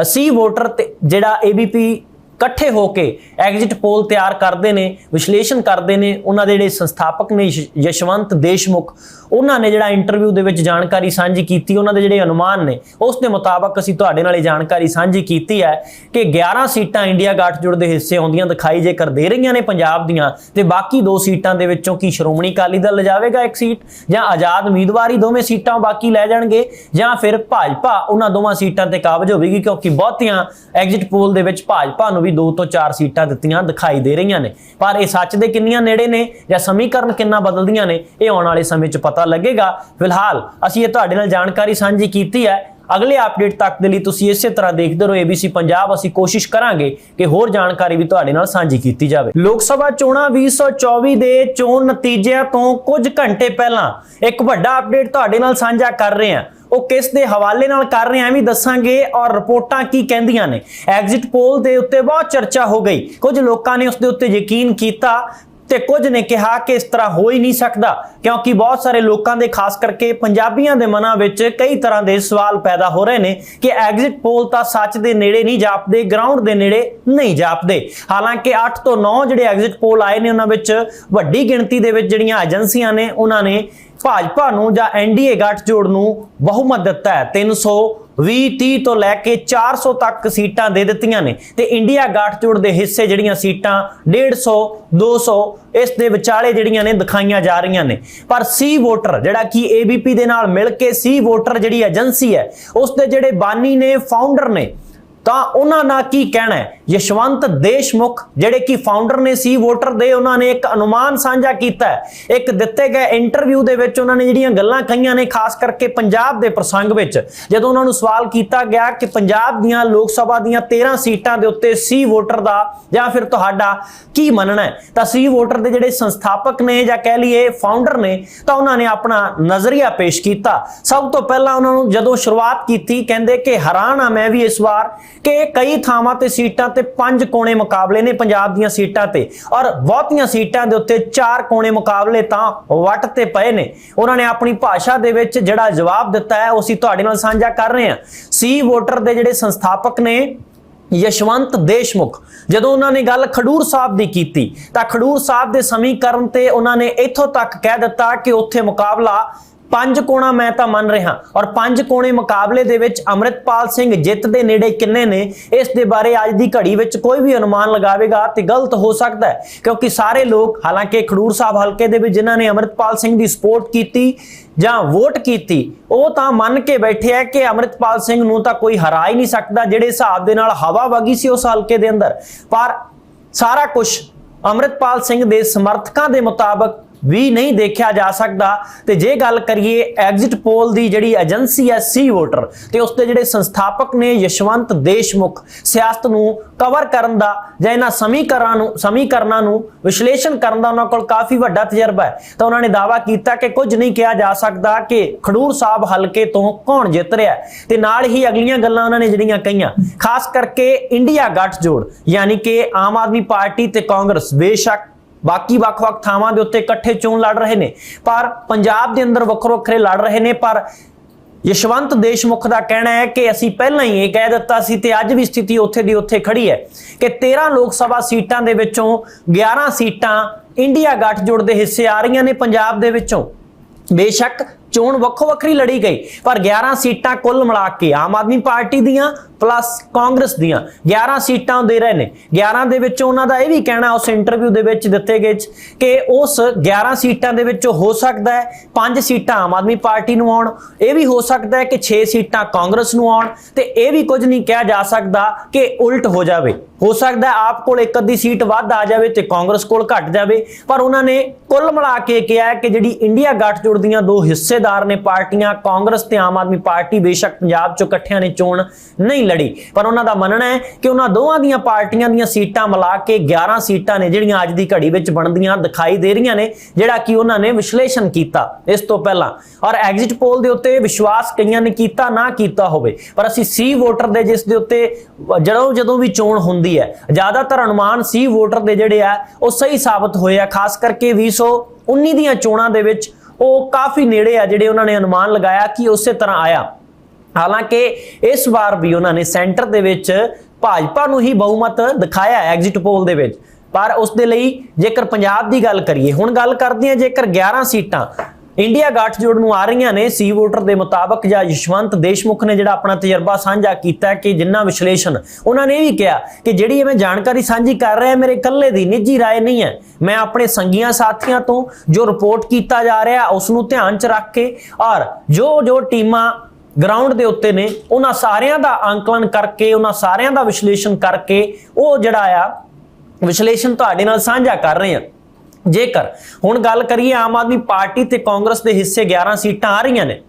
80 ਵੋਟਰ ਤੇ ਜਿਹੜਾ ABP ਇਕੱਠੇ ਹੋ ਕੇ ਐਗਜ਼ਿਟ ਪੋਲ ਤਿਆਰ ਕਰਦੇ ਨੇ, ਵਿਸ਼ਲੇਸ਼ਣ ਕਰਦੇ ਨੇ, ਉਹਨਾਂ ਦੇ ਜਿਹੜੇ ਸੰਸਥਾਪਕ ਨੇ ਯਸ਼ਵੰਤ ਦੇਸ਼ਮੁਖ, ਉਹਨਾਂ ਨੇ ਜਿਹੜਾ ਇੰਟਰਵਿਊ ਦੇ ਵਿੱਚ ਜਾਣਕਾਰੀ ਸਾਂਝੀ ਕੀਤੀ, ਉਹਨਾਂ ਦੇ ਜਿਹੜੇ ਅਨੁਮਾਨ ਨੇ, ਉਸ ਦੇ ਮੁਤਾਬਕ ਅਸੀਂ ਤੁਹਾਡੇ ਨਾਲ ਇਹ ਜਾਣਕਾਰੀ ਸਾਂਝੀ ਕੀਤੀ ਹੈ ਕਿ 11 ਸੀਟਾਂ ਇੰਡੀਆ ਗੱਠਜੋੜ ਦੇ ਹਿੱਸੇ ਆਉਂਦੀਆਂ ਦਿਖਾਈ ਜੇਕਰ ਦੇ ਰਹੀਆਂ ਨੇ ਪੰਜਾਬ ਦੀਆਂ, ਤੇ ਬਾਕੀ ਦੋ ਸੀਟਾਂ ਦੇ ਵਿੱਚੋਂ ਕੀ ਸ਼੍ਰੋਮਣੀ ਅਕਾਲੀ ਦਲ ਲਿਜਾਵੇਗਾ ਇੱਕ ਸੀਟ, ਜਾਂ ਆਜ਼ਾਦ ਉਮੀਦਵਾਰੀ ਦੋਵੇਂ ਸੀਟਾਂ ਬਾਕੀ ਲੈ ਜਾਣਗੇ, ਜਾਂ ਫਿਰ ਭਾਜਪਾ ਉਹਨਾਂ ਦੋਵਾਂ ਸੀਟਾਂ ਤੇ ਕਾਬਜ ਹੋਵੇਗੀ, ਕਿਉਂਕਿ ਬਹੁਤੀਆਂ ਐਗਜ਼ਿਟ ਪੋਲ ਦੇ ਵਿੱਚ ਭਾਜਪਾ ਨੂੰ ਵੀ ਦੋ ਤੋਂ ਚਾਰ ਸੀਟਾਂ ਦਿੱਤੀਆਂ, ਦਿਖਾਈ ਦੇ ਰਹੀਆਂ ਨੇ। ਪਰ ਇਹ ਸੱਚ ਦੇ ਕਿੰਨੀਆਂ ਨੇੜੇ ਨੇ ਜਾਂ ਸਮੀਕਰਨ ਕਿੰਨਾ ਬਦਲਦੀਆਂ ਨੇ, ਇਹ ਆਉਣ ਵਾਲੇ ਸਮੇਂ 'ਚ ਪਤਾ ਲੱਗੇਗਾ। ਫਿਲਹਾਲ ਅਸੀਂ ਇਹ ਤੁਹਾਡੇ ਨਾਲ ਜਾਣਕਾਰੀ ਸਾਂਝੀ ਕੀਤੀ ਹੈ। ਅਗਲੇ ਅਪਡੇਟ ਤੱਕ ਦੇ ਲਈ ਤੁਸੀਂ ਇਸੇ ਤਰ੍ਹਾਂ ਦੇਖਦੇ ਰਹੋ ABC ਪੰਜਾਬ। ਅਸੀਂ ਕੋਸ਼ਿਸ਼ ਕਰਾਂਗੇ ਕਿ ਹੋਰ ਜਾਣਕਾਰੀ ਵੀ ਤੁਹਾਡੇ ਨਾਲ ਸਾਂਝੀ ਕੀਤੀ ਜਾਵੇ। ਲੋਕ ਸਭਾ ਚੋਣਾਂ 2024 ਦੇ ਚੋਣ ਨਤੀਜਿਆਂ ਤੋਂ ਕੁਝ ਘੰਟੇ ਪਹਿਲਾਂ ਇੱਕ ਵੱਡਾ ਅਪਡੇਟ ਤੁਹਾਡੇ ਨਾਲ ਸਾਂਝਾ ਕਰ ਰਹੇ ਹਾਂ। ਉਹ ਕਿਸ ਦੇ ਹਵਾਲੇ ਨਾਲ ਕਰ ਰਹੇ ਆ ਵੀ ਦੱਸਾਂਗੇ ਔਰ ਰਿਪੋਰਟਾਂ ਕੀ ਕਹਿੰਦੀਆਂ ਨੇ। ਐਗਜ਼ਿਟ ਪੋਲ ਦੇ ਉੱਤੇ ਬਹੁਤ ਚਰਚਾ ਹੋ ਗਈ। ਕੁਝ ਲੋਕਾਂ ਨੇ ਉਸ ਦੇ ਉੱਤੇ ਯਕੀਨ ਕੀਤਾ। ਤੇ ਕੁਝ ਨੇ ਕਿਹਾ ਕਿ ਇਸ ਤਰ੍ਹਾਂ ਹੋ ਹੀ ਨਹੀਂ ਸਕਦਾ, ਕਿਉਂਕਿ ਬਹੁਤ ਸਾਰੇ ਲੋਕਾਂ ਦੇ, ਖਾਸ ਕਰਕੇ ਪੰਜਾਬੀਆਂ ਦੇ ਮਨਾਂ ਵਿੱਚ ਕਈ ਤਰ੍ਹਾਂ ਦੇ ਸਵਾਲ ਪੈਦਾ ਹੋ ਰਹੇ ਨੇ ਕਿ ਐਗਜ਼ਿਟ ਪੋਲ ਤਾਂ ਸੱਚ ਦੇ ਨੇੜੇ ਨਹੀਂ ਜਾਪਦੇ ਗਰਾਊਂਡ ਦੇ ਨੇੜੇ ਨਹੀਂ ਜਾਪਦੇ। ਹਾਲਾਂਕਿ 8 ਤੋਂ 9 ਜਿਹੜੇ ਐਗਜ਼ਿਟ ਪੋਲ ਆਏ ਨੇ, ਉਹਨਾਂ ਵਿੱਚ ਵੱਡੀ ਗਿਣਤੀ ਦੇ ਵਿੱਚ ਜਿਹੜੀਆਂ ਏਜੰਸੀਆਂ ਨੇ, ਉਹਨਾਂ ਨੇ ਭਾਜਪਾ ਨੂੰ ਜਾਂ ਐਨਡੀਏ ਗੱਠਜੋੜ ਨੂੰ ਬਹੁਮਤ ਦਿੱਤਾ ਹੈ। 320 30 ਤੋਂ ਲੈ ਕੇ 400 ਤੱਕ ਸੀਟਾਂ ਦੇ ਦਿੱਤੀਆਂ ਨੇ। ਤੇ ਇੰਡੀਆ ਗੱਠਜੋੜ ਦੇ ਹਿੱਸੇ ਜਿਹੜੀਆਂ ਸੀਟਾਂ 150 200 ਇਸ ਦੇ ਵਿਚਾਲੇ ਜਿਹੜੀਆਂ ਨੇ ਦਿਖਾਈਆਂ ਜਾ ਰਹੀਆਂ ਨੇ। ਪਰ ਸੀ ਵੋਟਰ, ਜਿਹੜਾ ਕਿ ABP ਦੇ ਨਾਲ ਮਿਲ ਕੇ ਸੀ ਵੋਟਰ ਜਿਹੜੀ ਏਜੰਸੀ ਹੈ, ਉਸ ਦੇ ਜਿਹੜੇ ਬਾਨੀ ਨੇ, ਫਾਊਂਡਰ ਨੇ ਤਾਂ ਉਹਨਾਂ ਨਾਲ ਕੀ ਕਹਿਣਾ ਹੈ? ਯਸ਼ਵੰਤ ਦੇਸ਼ਮੁਖ, ਜਿਹੜੇ ਕਿ ਫਾਊਂਡਰ ਨੇ ਸੀ ਵੋਟਰ ਦੇ, ਉਹਨਾਂ ਨੇ ਇੱਕ ਅਨੁਮਾਨ ਸਾਂਝਾ ਕੀਤਾ ਇੱਕ ਦਿੱਤੇ ਗਏ ਇੰਟਰਵਿਊ ਦੇ ਵਿੱਚ ਉਹਨਾਂ ਨੇ ਜਿਹੜੀਆਂ ਗੱਲਾਂ ਕਹੀਆਂ ਨੇ, ਖਾਸ ਕਰਕੇ ਪੰਜਾਬ ਦੇ ਪ੍ਰਸੰਗ ਵਿੱਚ, ਜਦੋਂ ਉਹਨਾਂ ਨੂੰ ਸਵਾਲ ਕੀਤਾ ਗਿਆ ਕਿ ਪੰਜਾਬ ਦੀਆਂ ਲੋਕ ਸਭਾ ਦੀਆਂ 13 ਸੀਟਾਂ ਦੇ ਉੱਤੇ ਸੀ ਵੋਟਰ ਦਾ ਜਾਂ ਫਿਰ ਤੁਹਾਡਾ ਕੀ ਮੰਨਣਾ ਹੈ? ਤਾਂ ਸੀ ਵੋਟਰ ਦੇ ਜਿਹੜੇ ਸੰਸਥਾਪਕ ਨੇ ਜਾਂ ਕਹਿ ਲਈਏ ਫਾਊਂਡਰ ਨੇ, ਤਾਂ ਉਹਨਾਂ ਨੇ ਆਪਣਾ ਨਜ਼ਰੀਆ ਪੇਸ਼ ਕੀਤਾ। ਸਭ ਤੋਂ ਪਹਿਲਾਂ ਉਹਨਾਂ ਨੂੰ ਜਦੋਂ ਸ਼ੁਰੂਆਤ ਕੀਤੀ, ਕਹਿੰਦੇ ਕਿ ਹੈਰਾਨ ਆ ਮੈਂ ਵੀ ਇਸ ਵਾਰ ਕਿ ਕਈ ਥਾਵਾਂ ਤੇ ਸੀਟਾਂ ਤੇ ਪੰਜ ਕੋਣੇ ਮੁਕਾਬਲੇ ਨੇ ਪੰਜਾਬ ਦੀਆਂ ਸੀਟਾਂ ਤੇ। ਔਰ ਬਹੁਤੀਆਂ ਸੀਟਾਂ ਦੇ ਉੱਤੇ ਚਾਰ ਕੋਣੇ ਮੁਕਾਬਲੇ ਤਾਂ ਵੱਟ ਤੇ ਪਏ ਨੇ। ਉਹਨਾਂ ਨੇ ਆਪਣੀ ਭਾਸ਼ਾ ਦੇ ਵਿੱਚ ਜਿਹੜਾ ਜਵਾਬ ਦਿੱਤਾ ਹੈ, ਉਹ ਅਸੀਂ ਤੁਹਾਡੇ ਨਾਲ ਸਾਂਝਾ ਕਰ ਰਹੇ ਹਾਂ। ਸੀ ਵੋਟਰ ਦੇ ਜਿਹੜੇ ਸੰਸਥਾਪਕ ਨੇ, ਯਸ਼ਵੰਤ ਦੇਸ਼ਮੁਖ, ਜਦੋਂ ਉਹਨਾਂ ਨੇ ਗੱਲ ਖਡੂਰ ਸਾਹਿਬ ਦੀ ਕੀਤੀ, ਤਾਂ ਖਡੂਰ ਸਾਹਿਬ ਦੇ ਸਮੀਕਰਨ ਤੇ ਉਹਨਾਂ ਨੇ ਇੱਥੋਂ ਤੱਕ ਕਹਿ ਦਿੱਤਾ ਕਿ ਉੱਥੇ ਮੁਕਾਬਲਾ ਪੰਜ ਕੋਣਾ ਮੈਂ ਤਾਂ ਮੰਨ ਰਿਹਾ ਔਰ ਪੰਜ ਕੋਣੇ ਮੁਕਾਬਲੇ ਦੇ ਵਿੱਚ ਅਮਰਿਤਪਾਲ ਸਿੰਘ ਜਿੱਤ ਦੇ ਨੇੜੇ ਕਿੰਨੇ ਨੇ, ਇਸ ਦੇ ਬਾਰੇ ਅੱਜ ਦੀ ਘੜੀ ਵਿੱਚ ਕੋਈ ਵੀ ਅਨੁਮਾਨ ਲਗਾਵੇਗਾ ਤੇ ਗਲਤ ਹੋ ਸਕਦਾ ਹੈ। ਕਿਉਂਕਿ ਸਾਰੇ ਲੋਕ, ਹਾਲਾਂਕਿ ਖਡੂਰ ਸਾਹਿਬ ਹਲਕੇ ਦੇ ਵਿੱਚ ਜਿਨ੍ਹਾਂ ਨੇ ਅਮਰਿਤਪਾਲ ਸਿੰਘ ਦੀ ਸਪੋਰਟ ਕੀਤੀ ਜਾਂ ਵੋਟ ਕੀਤੀ, ਉਹ ਤਾਂ ਮੰਨ ਕੇ ਬੈਠੇ ਆ ਕਿ ਅਮਰਿਤਪਾਲ ਸਿੰਘ ਨੂੰ ਤਾਂ ਕੋਈ ਹਰਾ ਹੀ ਨਹੀਂ ਸਕਦਾ ਜਿਹੜੇ ਹਿਸਾਬ ਦੇ ਨਾਲ ਹਵਾ ਵਗੀ ਸੀ ਉਸ ਹਲਕੇ ਦੇ ਅੰਦਰ। ਪਰ ਸਾਰਾ ਕੁਝ ਅਮਰਿਤਪਾਲ ਸਿੰਘ ਦੇ ਸਮਰਥਕਾਂ ਦੇ ਮੁਤਾਬਕ ਵੀ ਨਹੀਂ ਦੇਖਿਆ ਜਾ ਸਕਦਾ। ਤੇ ਜੇ ਗੱਲ ਕਰੀਏ ਐਗਜ਼ਿਟ ਪੋਲ ਦੀ ਜਿਹੜੀ ਏਜੰਸੀ ਹੈ ਸੀ ਵੋਟਰ ਤੇ ਉਸ ਦੇ ਜਿਹੜੇ ਸੰਸਥਾਪਕ ਨੇ ਯਸ਼ਵੰਤ ਦੇਸ਼ਮੁਖ, ਸਿਆਸਤ ਨੂੰ ਕਵਰ ਕਰਨ ਦਾ ਜਾਂ ਇਹਨਾਂ ਸਮੀਕਰਨਾਂ ਨੂੰ ਸਮੀਕਰਨਾਂ ਨੂੰ ਵਿਸ਼ਲੇਸ਼ਣ ਕਰਨ ਦਾ ਉਹਨਾਂ ਕੋਲ ਕਾਫੀ ਵੱਡਾ ਤਜਰਬਾ ਹੈ। ਤਾਂ ਉਹਨਾਂ ਨੇ ਦਾਅਵਾ ਕੀਤਾ ਕਿ ਕੁਝ ਨਹੀਂ ਕਿਹਾ ਜਾ ਸਕਦਾ ਕਿ ਖਡੂਰ ਸਾਹਿਬ ਹਲਕੇ ਤੋਂ ਕੌਣ ਜਿੱਤ ਰਿਹਾ ਹੈ। ਤੇ ਨਾਲ ਹੀ ਅਗਲੀਆਂ ਗੱਲਾਂ ਉਹਨਾਂ ਨੇ ਜਿਹੜੀਆਂ ਕਹੀਆਂ, ਖਾਸ ਕਰਕੇ ਇੰਡੀਆ ਗੱਠਜੋੜ, ਯਾਨੀ ਕਿ ਆਮ ਆਦਮੀ ਪਾਰਟੀ ਤੇ ਕਾਂਗਰਸ, ਬੇਸ਼ੱਕ ਬਾਕੀ ਵੱਖ-ਵੱਖ ਥਾਵਾਂ ਦੇ ਉੱਤੇ ਇਕੱਠੇ ਚੋਣ ਲੜ ਰਹੇ ਨੇ। ਪਰ ਪੰਜਾਬ ਦੇ ਅੰਦਰ ਵੱਖੋ ਵੱਖਰੇ ਲੜ ਰਹੇ ਨੇ, ਪਰ ਯਸ਼ਵੰਤ ਦੇਸ਼ਮੁਖ ਦਾ ਕਹਿਣਾ ਹੈ ਕਿ ਅਸੀਂ ਪਹਿਲਾਂ ਹੀ ਇਹ ਕਹਿ ਦਿੱਤਾ ਸੀ ਤੇ ਅੱਜ ਵੀ ਸਥਿਤੀ ਉੱਥੇ ਦੀ ਉੱਥੇ ਖੜੀ ਹੈ ਕਿ 13 ਲੋਕ ਸਭਾ ਸੀਟਾਂ ਦੇ ਵਿੱਚੋਂ 11 ਸੀਟਾਂ ਇੰਡੀਆ ਗੱਠਜੋੜ ਦੇ ਹਿੱਸੇ ਆ ਰਹੀਆਂ ਨੇ ਪੰਜਾਬ ਦੇ ਵਿੱਚੋਂ। ਬੇਸ਼ੱਕ ਚੋਣ ਵੱਖੋ ਵੱਖਰੀ ਲੜੀ ਗਈ। ਪਰ 11 ਸੀਟਾਂ ਕੁੱਲ ਮਿਲਾ ਕੇ ਆਮ ਆਦਮੀ ਪਾਰਟੀ ਦੀਆਂ ਪਲੱਸ ਕਾਂਗਰਸ ਦੀਆਂ 11 ਸੀਟਾਂ ਦੇ ਰਹੇ ਨੇ। 11 ਦੇ ਵਿੱਚ ਉਹਨਾਂ ਦਾ ਇਹ ਵੀ ਕਹਿਣਾ ਉਸ ਇੰਟਰਵਿਊ ਦੇ ਵਿੱਚ ਦਿੱਤੇ ਗਏ ਕਿ ਉਸ 11 ਸੀਟਾਂ ਦੇ ਵਿੱਚੋਂ ਹੋ ਸਕਦਾ ਹੈ 5 ਸੀਟਾਂ ਆਮ ਆਦਮੀ ਪਾਰਟੀ ਨੂੰ ਆਉਣ। ਇਹ ਵੀ ਹੋ ਸਕਦਾ ਹੈ ਕਿ 6 ਸੀਟਾਂ ਕਾਂਗਰਸ ਨੂੰ ਆਉਣ ਤੇ ਇਹ ਵੀ ਕੁਝ ਨਹੀਂ ਕਿਹਾ ਜਾ ਸਕਦਾ ਕਿ ਉਲਟ ਹੋ ਜਾਵੇ। ਹੋ ਸਕਦਾ ਆਪ ਕੋਲ ਇੱਕ ਅੱਧੀ ਸੀਟ ਵੱਧ ਆ ਜਾਵੇ ਤੇ ਕਾਂਗਰਸ ਕੋਲ ਘਟ ਜਾਵੇ। ਪਰ ਉਹਨਾਂ ਨੇ ਕੁੱਲ ਮਿਲਾ ਕੇ ਕਿਹਾ ਕਿ ਜਿਹੜੀ ਇੰਡੀਆ ਗੱਠਜੋੜ ਦੀਆਂ ਦੋ ਹਿੱਸੇ ਹਿੱਸੇਦਾਰ ਨੇ ਪਾਰਟੀਆਂ, ਕਾਂਗਰਸ ਤੇ ਆਮ ਆਦਮੀ ਪਾਰਟੀ ਬੇਸ਼ੱਕ ਪੰਜਾਬ ਚੋਂ ਇਕੱਠਿਆਂ ਨੇ ਚੋਣ ਨਹੀਂ ਲੜੀ। ਪਰ ਉਹਨਾਂ ਦਾ ਮੰਨਣਾ ਹੈ ਕਿ ਉਹਨਾਂ ਦੋਵਾਂ ਦੀਆਂ ਪਾਰਟੀਆਂ ਦੀਆਂ ਸੀਟਾਂ ਮਿਲਾ ਕੇ 11 ਸੀਟਾਂ ਨੇ ਜਿਹੜੀਆਂ ਅੱਜ ਦੀ ਘੜੀ ਵਿੱਚ ਬਣਦੀਆਂ ਦਿਖਾਈ ਦੇ ਰਹੀਆਂ ਨੇ, ਜਿਹੜਾ ਕਿ ਉਹਨਾਂ ਨੇ ਵਿਸ਼ਲੇਸ਼ਣ ਕੀਤਾ ਇਸ ਤੋਂ ਪਹਿਲਾਂ। ਔਰ ਐਗਜ਼ਿਟ ਪੋਲ ਦੇ ਉੱਤੇ ਵਿਸ਼ਵਾਸ ਕਈਆਂ ਨੇ ਕੀਤਾ, ਨਾ ਕੀਤਾ ਹੋਵੇ। ਪਰ ਅਸੀਂ ਸੀ ਵੋਟਰ ਦੇ ਜਿਸ ਦੇ ਉੱਤੇ ਜਦੋਂ ਜਦੋਂ ਵੀ ਚੋਣ ਹੁੰਦੀ ਹੈ, ਜ਼ਿਆਦਾਤਰ ਅਨੁਮਾਨ ਸੀ ਵੋਟਰ ਦੇ ਜਿਹੜੇ ਆ, ਉਹ ਸਹੀ ਸਾਬਤ ਹੋਏ ਆ। ਖਾਸ ਕਰਕੇ 2019 ਦੀਆਂ ਚੋਣਾਂ ਦੇ ਵਿੱਚ ਉਹ ਕਾਫੀ ਨੇੜੇ ਆ ਜਿਹੜੇ ਉਹਨਾਂ ਨੇ ਅਨੁਮਾਨ ਲਗਾਇਆ ਕਿ ਉਸੇ ਤਰ੍ਹਾਂ ਆਇਆ। ਹਾਲਾਂਕਿ ਇਸ ਵਾਰ ਵੀ ਉਹਨਾਂ ਨੇ ਸੈਂਟਰ ਦੇ ਵਿੱਚ ਭਾਜਪਾ ਨੂੰ ਹੀ ਬਹੁਮਤ ਦਿਖਾਇਆ ਐਗਜ਼ਿਟ ਪੋਲ ਦੇ ਵਿੱਚ। ਪਰ ਉਸ ਦੇ ਲਈ ਜੇਕਰ ਪੰਜਾਬ ਦੀ ਗੱਲ ਕਰੀਏ, ਹੁਣ ਗੱਲ ਕਰਦੇ ਹਾਂ ਜੇਕਰ 11 ਸੀਟਾਂ ਇੰਡੀਆ ਗੱਠਜੋੜ ਨੂੰ ਆ ਰਹੀਆਂ ਨੇ ਸੀ ਵੋਟਰ ਦੇ ਮੁਤਾਬਕ ਜਾਂ ਯਸ਼ਵੰਤ ਦੇਸ਼ਮੁਖ ਨੇ ਜਿਹੜਾ ਆਪਣਾ ਤਜਰਬਾ ਸਾਂਝਾ ਕੀਤਾ ਹੈ ਕਿ ਜਿੰਨਾ ਵਿਸ਼ਲੇਸ਼ਣ ਉਹਨਾਂ ਨੇ ਇਹ ਵੀ ਕਿਹਾ ਕਿ ਜਿਹੜੀ ਇਹ ਮੈਂ ਜਾਣਕਾਰੀ ਸਾਂਝੀ ਕਰ ਰਿਹਾ ਮੇਰੇ ਇਕੱਲੇ ਦੀ ਨਿੱਜੀ رائے ਨਹੀਂ ਹੈ ਮੈਂ ਆਪਣੇ ਸੰਗੀਆਂ ਸਾਥੀਆਂ ਤੋਂ ਜੋ ਰਿਪੋਰਟ ਕੀਤਾ ਜਾ ਰਿਹਾ ਉਸ ਨੂੰ ਧਿਆਨ 'ਚ ਰੱਖ ਕੇ ਔਰ ਜੋ ਜੋ ਟੀਮਾਂ ਗਰਾਊਂਡ ਦੇ ਉੱਤੇ ਨੇ ਉਹਨਾਂ ਸਾਰਿਆਂ ਦਾ ਅੰਕਲਨ ਕਰਕੇ ਉਹਨਾਂ ਸਾਰਿਆਂ ਦਾ ਵਿਸ਼ਲੇਸ਼ਣ ਕਰਕੇ ਉਹ ਜਿਹੜਾ ਆ ਵਿਸ਼ਲੇਸ਼ਣ ਤੁਹਾਡੇ ਨਾਲ ਸਾਂਝਾ ਕਰ ਰਹੇ ਹਾਂ ਜੇਕਰ ਹੁਣ ਗੱਲ ਕਰੀਏ ਆਮ ਆਦਮੀ ਪਾਰਟੀ ਤੇ ਕਾਂਗਰਸ ਦੇ ਹਿੱਸੇ 11 ਸੀਟਾਂ ਆ ਰਹੀਆਂ ਨੇ,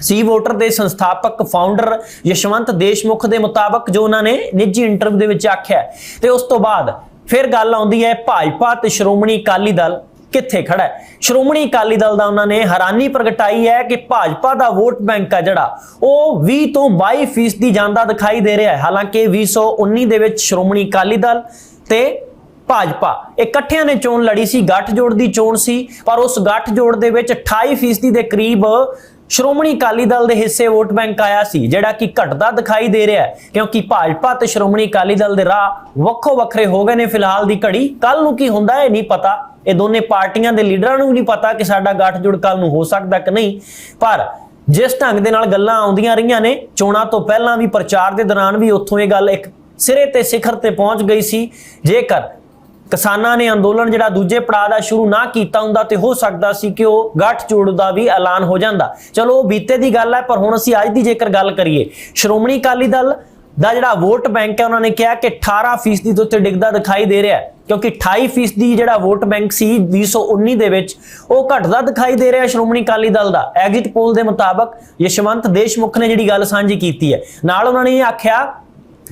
ਸੀ ਵੋਟਰ ਦੇ ਸੰਸਥਾਪਕ ਫਾਊਂਡਰ ਯਸ਼ਵੰਤ ਦੇਸ਼ਮੁਖ ਦੇ ਮੁਤਾਬਕ ਜੋ ਉਹਨਾਂ ਨੇ ਨਿੱਜੀ ਇੰਟਰਵਿਊ ਦੇ ਵਿੱਚ ਆਖਿਆ ਹੈ। ਤੇ ਉਸ ਤੋਂ ਬਾਅਦ ਫਿਰ ਗੱਲ ਆਉਂਦੀ ਹੈ ਭਾਜਪਾ ਤੇ ਸ਼੍ਰੋਮਣੀ ਅਕਾਲੀ ਦਲ ਕਿੱਥੇ ਖੜਾ ਹੈ ਸ਼੍ਰੋਮਣੀ ਅਕਾਲੀ ਦਲ ਦਾ ਉਹਨਾਂ ਨੇ ਹੈਰਾਨੀ ਪ੍ਰਗਟਾਈ ਹੈ ਕਿ ਭਾਜਪਾ ਦਾ ਵੋਟ ਬੈਂਕ ਹੈ ਜਿਹੜਾ, ਉਹ 20 ਤੋਂ 22% ਫੀਸਦੀ ਜਾਂਦਾ ਦਿਖਾਈ ਦੇ ਰਿਹਾ ਹੈ ਹਾਲਾਂਕਿ 2019 ਦੇ ਵਿੱਚ ਸ਼੍ਰੋਮਣੀ ਅਕਾਲੀ ਦਲ ਤੇ ਭਾਜਪਾ। ਇਕੱਠਿਆਂ ਨੇ ਚੋਣ ਲੜੀ ਸੀ ਗੱਠਜੋੜ ਦੀ ਚੋਣ ਸੀ, ਪਰ ਉਸ ਗੱਠਜੋੜ ਦੇ ਵਿੱਚ 28% ਫੀਸਦੀ ਦੇ ਕਰੀਬ ਸ਼੍ਰੋਮਣੀ ਅਕਾਲੀ ਦਲ ਦੇ ਹਿੱਸੇ ਵੋਟ ਬੈਂਕ ਆਇਆ ਸੀ, ਜਿਹੜਾ ਕਿ ਘਟਦਾ ਦਿਖਾਈ ਦੇ ਰਿਹਾ ਹੈ, ਕਿਉਂਕਿ ਭਾਜਪਾ ਤੇ ਸ਼੍ਰੋਮਣੀ ਅਕਾਲੀ ਦਲ ਦੇ ਰਾਹ ਵੱਖੋ ਵੱਖਰੇ ਹੋ ਗਏ ਨੇ ਫਿਲਹਾਲ ਦੀ ਘੜੀ। ਕੱਲ ਨੂੰ ਕੀ ਹੁੰਦਾ ਹੈ ਇਹ ਨਹੀਂ ਪਤਾ। ਇਹ ਦੋਨੇ ਪਾਰਟੀਆਂ ਦੇ ਲੀਡਰਾਂ ਨੂੰ ਵੀ ਨਹੀਂ ਪਤਾ ਕਿ ਸਾਡਾ ਗੱਠਜੋੜ ਕੱਲ ਨੂੰ ਹੋ ਸਕਦਾ ਕਿ ਨਹੀਂ। ਪਰ ਜਿਸ ਢੰਗ ਦੇ ਨਾਲ ਗੱਲਾਂ ਆਉਂਦੀਆਂ ਰਹੀਆਂ ਨੇ, ਚੋਣਾਂ ਤੋਂ ਪਹਿਲਾਂ ਵੀ ਪ੍ਰਚਾਰ ਦੇ ਦੌਰਾਨ ਵੀ ਉੱਥੋਂ ਇਹ ਗੱਲ ਇੱਕ ਸਿਰੇ ਤੇ ਸਿਖਰ ਤੇ ਪਹੁੰਚ ਗਈ ਸੀ। ਜੇਕਰ ਕਿਸਾਨਾਂ ਨੇ ਅੰਦੋਲਨ ਜਿਹੜਾ ਦੂਜੇ ਪੜਾਅ ਦਾ ਸ਼ੁਰੂ ਨਾ ਕੀਤਾ ਹੁੰਦਾ ਤੇ ਹੋ ਸਕਦਾ ਸੀ ਕਿ ਉਹ ਗੱਠਜੋੜ ਦਾ ਵੀ ਐਲਾਨ ਹੋ ਜਾਂਦਾ। ਚਲੋ ਬੀਤੇ ਦੀ ਗੱਲ ਹੈ, ਪਰ ਹੁਣ ਅਸੀਂ ਅੱਜ ਦੀ ਜੇਕਰ ਗੱਲ ਕਰੀਏ, ਸ਼੍ਰੋਮਣੀ ਅਕਾਲੀ ਦਲ ਦਾ ਜਿਹੜਾ ਵੋਟ ਬੈਂਕ ਹੈ, ਉਹਨਾਂ ਨੇ ਕਿਹਾ ਕਿ 18% ਫੀਸਦੀ ਦੇ ਉੱਤੇ ਡਿੱਗਦਾ ਦਿਖਾਈ ਦੇ ਰਿਹਾ ਹੈ, ਕਿਉਂਕਿ 28% ਫੀਸਦੀ ਜਿਹੜਾ ਵੋਟ ਬੈਂਕ ਸੀ 2019 ਦੇ ਵਿੱਚ, ਉਹ ਘਟਦਾ ਦਿਖਾਈ ਦੇ ਰਿਹਾ ਸ਼੍ਰੋਮਣੀ ਅਕਾਲੀ ਦਲ ਦਾ। ਐਗਜ਼ਿਟ ਪੋਲ ਦੇ ਮੁਤਾਬਕ ਯਸ਼ਵੰਤ ਦੇਸ਼ਮੁਖ ਨੇ ਜਿਹੜੀ ਗੱਲ ਸਾਂਝੀ ਕੀਤੀ ਹੈ। ਨਾਲ ਉਹਨਾਂ ਨੇ ਇਹ ਆਖਿਆ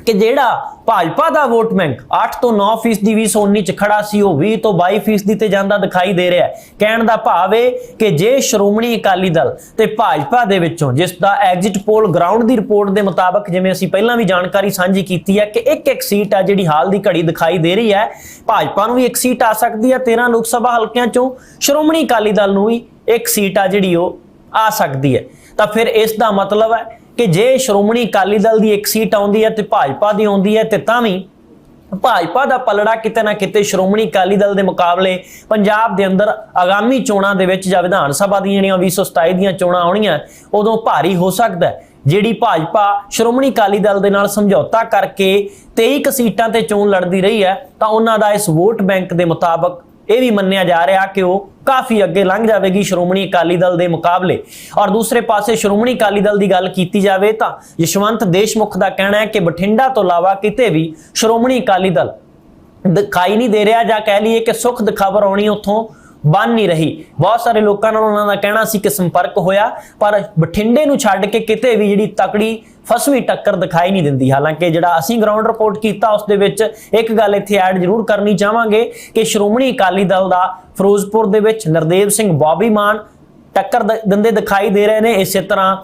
ਕਿ ਜਿਹੜਾ ਭਾਜਪਾ ਦਾ ਵੋਟ ਬੈਂਕ 8 ਤੋਂ 9 ਫੀਸਦੀ 2019 ਚ ਖੜਾ ਸੀ, ਉਹ 20 ਤੋਂ 22 ਫੀਸਦੀ ਤੇ ਜਾਂਦਾ ਦਿਖਾਈ ਦੇ ਰਿਹਾ ਹੈ। ਕਹਿਣ ਦਾ ਭਾਵ ਏ ਕਿ ਜੇ ਸ਼੍ਰੋਮਣੀ ਅਕਾਲੀ ਦਲ ਤੇ ਭਾਜਪਾ ਦੇ ਵਿੱਚੋਂ ਜਿਸ ਦਾ ਐਗਜ਼ਿਟ ਪੋਲ ਗਰਾਊਂਡ ਦੀ ਰਿਪੋਰਟ ਦੇ ਮੁਤਾਬਕ ਜਿਵੇਂ ਅਸੀਂ ਪਹਿਲਾਂ ਵੀ ਜਾਣਕਾਰੀ ਸਾਂਝੀ ਕੀਤੀ ਹੈ ਕਿ ਇੱਕ ਇੱਕ ਸੀਟ ਆ ਜਿਹੜੀ ਹਾਲ ਦੀ ਘੜੀ ਦਿਖਾਈ ਦੇ ਰਹੀ ਹੈ, ਭਾਜਪਾ ਨੂੰ ਵੀ ਇੱਕ ਸੀਟ ਆ ਸਕਦੀ ਹੈ 13 ਲੋਕ ਸਭਾ ਹਲਕਿਆਂ ਚੋਂ, ਸ਼੍ਰੋਮਣੀ ਅਕਾਲੀ ਦਲ ਨੂੰ ਵੀ ਇੱਕ ਸੀਟ ਆ ਜਿਹੜੀ ਉਹ ਆ ਸਕਦੀ ਹੈ। ਤਾਂ ਫਿਰ ਇਸ ਦਾ ਮਤਲਬ ਹੈ ਕਿ ਜੇ ਸ਼੍ਰੋਮਣੀ ਅਕਾਲੀ ਦਲ ਦੀ ਇੱਕ ਸੀਟ ਆਉਂਦੀ ਹੈ ਤੇ ਭਾਜਪਾ ਦੀ ਆਉਂਦੀ ਹੈ ਤੇ ਤਾਂ ਵੀ ਭਾਜਪਾ ਦਾ ਪਲੜਾ ਕਿਤੇ ਨਾ ਕਿਤੇ ਸ਼੍ਰੋਮਣੀ ਅਕਾਲੀ ਦਲ ਦੇ ਮੁਕਾਬਲੇ ਪੰਜਾਬ ਦੇ ਅੰਦਰ ਆਗਾਮੀ ਚੋਣਾਂ ਦੇ ਵਿੱਚ ਜਾਂ ਵਿਧਾਨ ਸਭਾ ਦੀਆਂ ਜਿਹੜੀਆਂ 2027 ਦੀਆਂ ਚੋਣਾਂ ਆਉਣੀਆਂ, ਉਦੋਂ ਭਾਰੀ ਹੋ ਸਕਦਾ ਜਿਹੜੀ ਭਾਜਪਾ ਸ਼੍ਰੋਮਣੀ ਅਕਾਲੀ ਦਲ ਦੇ ਨਾਲ ਸਮਝੌਤਾ ਕਰਕੇ 23 ਕੁ ਸੀਟਾਂ ਤੇ ਚੋਣ ਲੜਦੀ ਰਹੀ ਹੈ, ਤਾਂ ਉਹਨਾਂ ਦਾ ਇਸ ਵੋਟ ਬੈਂਕ ਦੇ ਮੁਤਾਬਕ ਇਹ ਵੀ ਮੰਨਿਆ ਜਾ ਰਿਹਾ ਕਿ ਉਹ ਕਾਫੀ ਅੱਗੇ ਲੰਘ ਜਾਵੇਗੀ ਸ਼੍ਰੋਮਣੀ ਅਕਾਲੀ ਦਲ ਦੇ ਮੁਕਾਬਲੇ। ਔਰ ਦੂਸਰੇ ਪਾਸੇ ਸ਼੍ਰੋਮਣੀ ਅਕਾਲੀ ਦਲ ਦੀ ਗੱਲ ਕੀਤੀ ਜਾਵੇ ਤਾਂ ਯਸ਼ਵੰਤ ਦੇਸ਼ਮੁਖ ਦਾ ਕਹਿਣਾ ਹੈ ਕਿ ਬਠਿੰਡਾ ਤੋਂ ਇਲਾਵਾ ਕਿਤੇ ਵੀ ਸ਼੍ਰੋਮਣੀ ਅਕਾਲੀ ਦਲ ਦਿਖਾਈ ਨਹੀਂ ਦੇ ਰਿਹਾ ਜਾਂ ਕਹਿ ਲਈਏ ਕਿ ਸੁੱਖ ਦੀ ਆਉਣੀ ਉੱਥੋਂ ਬਣ ਨਹੀਂ ਰਹੀ। ਬਹੁਤ ਸਾਰੇ ਲੋਕਾਂ ਨਾਲ ਉਹਨਾਂ ਦਾ ਕਹਿਣਾ ਸੀ ਕਿ ਸੰਪਰਕ ਹੋਇਆ, ਪਰ ਬਠਿੰਡੇ ਨੂੰ ਛੱਡ ਕੇ ਕਿਤੇ ਵੀ ਜਿਹੜੀ ਤਕੜੀ, ਫਸਵੀਂ ਟੱਕਰ ਦਿਖਾਈ ਨਹੀਂ ਦਿੰਦੀ। ਹਾਲਾਂਕਿ ਜਿਹੜਾ ਅਸੀਂ ਗਰਾਊਂਡ ਰਿਪੋਰਟ ਕੀਤਾ, ਉਸ ਦੇ ਵਿੱਚ ਇੱਕ ਗੱਲ ਇੱਥੇ ਐਡ ਜ਼ਰੂਰ ਕਰਨੀ ਚਾਹਾਂਗੇ ਕਿ ਸ਼੍ਰੋਮਣੀ ਅਕਾਲੀ ਦਲ ਦਾ ਫਿਰੋਜ਼ਪੁਰ ਦੇ ਵਿੱਚ ਨਰਦੇਵ ਸਿੰਘ ਬੌਬੀ ਮਾਨ ਟੱਕਰ ਦ- ਦਿੰਦੇ ਦਿਖਾਈ ਦੇ ਰਹੇ ਨੇ। ਇਸੇ ਤਰ੍ਹਾਂ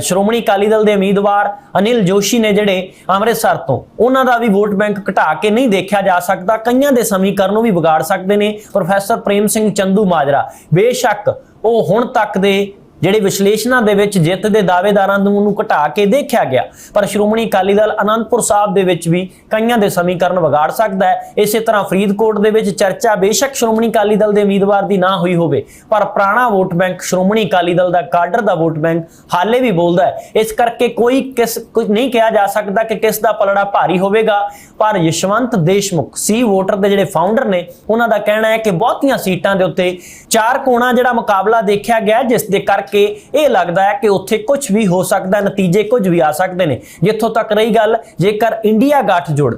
ਸ਼੍ਰੋਮਣੀ ਅਕਾਲੀ ਦਲ ਦੇ ਉਮੀਦਵਾਰ ਅਨਿਲ ਜੋਸ਼ੀ ਨੇ ਜਿਹੜੇ ਅੰਮ੍ਰਿਤਸਰ ਤੋਂ, ਉਹਨਾਂ ਦਾ ਵੀ ਵੋਟ ਬੈਂਕ ਘਟਾ ਕੇ ਨਹੀਂ ਦੇਖਿਆ ਜਾ ਸਕਦਾ, ਕਈਆਂ ਦੇ ਸਮੀਕਰਨ ਨੂੰ ਵੀ ਵਿਗਾੜ ਸਕਦੇ ਨੇ। ਪ੍ਰੋਫੈਸਰ ਪ੍ਰੇਮ ਸਿੰਘ ਚੰਦੂ ਮਾਜਰਾ, ਬੇਸ਼ੱਕ ਉਹ ਹੁਣ ਤੱਕ ਦੇ ਜਿਹੜੇ ਵਿਸ਼ਲੇਸ਼ਣਾਂ ਦੇ ਵਿੱਚ ਜਿੱਤ ਦੇ ਦਾਅਵੇਦਾਰਾਂ ਨੂੰ ਨੂੰ ਘਟਾ ਕੇ ਦੇਖਿਆ ਗਿਆ। ਪਰ ਸ਼੍ਰੋਮਣੀ ਅਕਾਲੀ ਦਲ ਅਨੰਦਪੁਰ ਸਾਹਿਬ ਦੇ ਵਿੱਚ ਵੀ ਕਈਆਂ ਦੇ ਸਮੀਕਰਨ ਵਿਗਾੜ ਸਕਦਾ ਹੈ। ਇਸੇ ਤਰ੍ਹਾਂ ਫਰੀਦਕੋਟ ਦੇ ਵਿੱਚ ਚਰਚਾ ਬੇਸ਼ੱਕ ਸ਼੍ਰੋਮਣੀ ਅਕਾਲੀ ਦਲ ਦੇ ਉਮੀਦਵਾਰ ਦੀ ਨਾ ਹੋਈ ਹੋਵੇ, ਪਰ ਪੁਰਾਣਾ ਵੋਟ ਬੈਂਕ ਸ਼੍ਰੋਮਣੀ ਅਕਾਲੀ ਦਲ ਦਾ ਕਾਡਰ ਦਾ ਵੋਟ ਬੈਂਕ ਹਾਲੇ ਵੀ ਬੋਲਦਾ ਹੈ। ਇਸ ਕਰਕੇ ਕੋਈ ਕਿਸ ਕੁਝ ਨਹੀਂ ਕਿਹਾ ਜਾ ਸਕਦਾ ਕਿ ਕਿਸ ਦਾ ਪਲੜਾ ਭਾਰੀ ਹੋਵੇਗਾ। ਪਰ ਯਸ਼ਵੰਤ ਦੇਸ਼ਮੁਖ ਸੀ ਵੋਟਰ ਦੇ ਜਿਹੜੇ ਫਾਊਂਡਰ ਨੇ, ਉਹਨਾਂ ਦਾ ਕਹਿਣਾ ਹੈ ਕਿ ਬਹੁਤੀਆਂ ਸੀਟਾਂ ਦੇ ਉੱਤੇ ਚਾਰ ਕੋਣਾ ਜਿਹੜਾ ਮੁਕਾਬਲਾ ਦੇਖਿਆ ਗਿਆ ਜਿਸ ਦੇ ਕਰਕੇ ਇਹ ਲੱਗਦਾ ਹੈ ਕਿ ਉੱਥੇ ਕੁਝ ਵੀ ਹੋ ਸਕਦਾ, ਨਤੀਜੇ ਕੁਝ ਵੀ ਆ ਸਕਦੇ ਨੇ। ਜਿੱਥੋਂ ਤੱਕ ਰਹੀ ਗੱਲ, ਜੇਕਰ ਇੰਡੀਆ ਗੱਠਜੋੜ